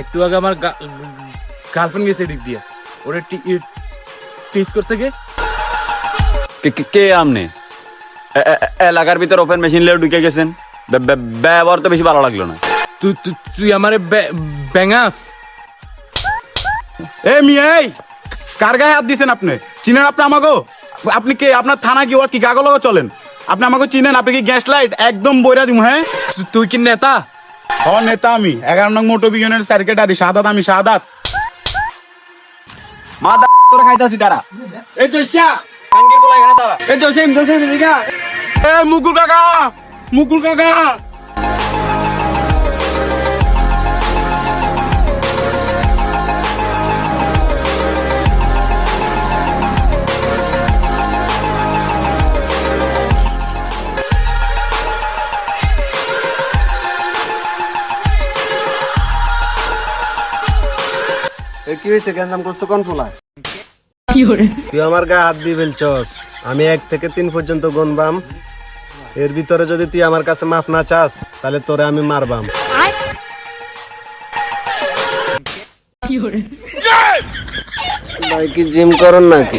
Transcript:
একটু আগে আমার গার্লফ্রেন্ড গেছে এদিক দিয়ে। ওরে টিস করছে কে? কে- আমনে? এলাকার ভিতর ওপেন মেশিন লেও ঢুকে গেছেন। ব্যবহার তো বেশি ভালো লাগল না। তুই তুই- আমারে ব্যাঙাস এ মিয়াই কার গায়ে হাত দিছেন আপনি? চিনেন আপনি আমাকে আপনি কে? আপনার থানা কি? ওর কি কাগজ লগো চলেন? আপনি আমাকে চিনেন? আপনি কি গ্যাস লাইট একদম বইরা দিমু হ্যাঁ? তুই কি নেতা? হ নেতা আমি এগারো নং মোটো বিজনের সেক্রেটারি সাদাত আমি সাদাত। মা তোরা খাইতাছি তারা এই জয়সা। কাঙ্গির বলা এখানে তারা এই জয়সিম জয়সিম দিদিকা এ মুকুল কাকা। মুকুল কাকা। এ কি হয়েছে? গ্যাঞ্জাম করছ কোন ফোলায় তুই আমার গায়ে হাত দিয়ে ফেলছস। আমি এক থেকে তিন পর্যন্ত গনবাম। এর ভিতরে যদি তুই আমার কাছে মাফ না চাস তাহলে তোরে আমি মারবাম। ভাই কি জিম করেন নাকি?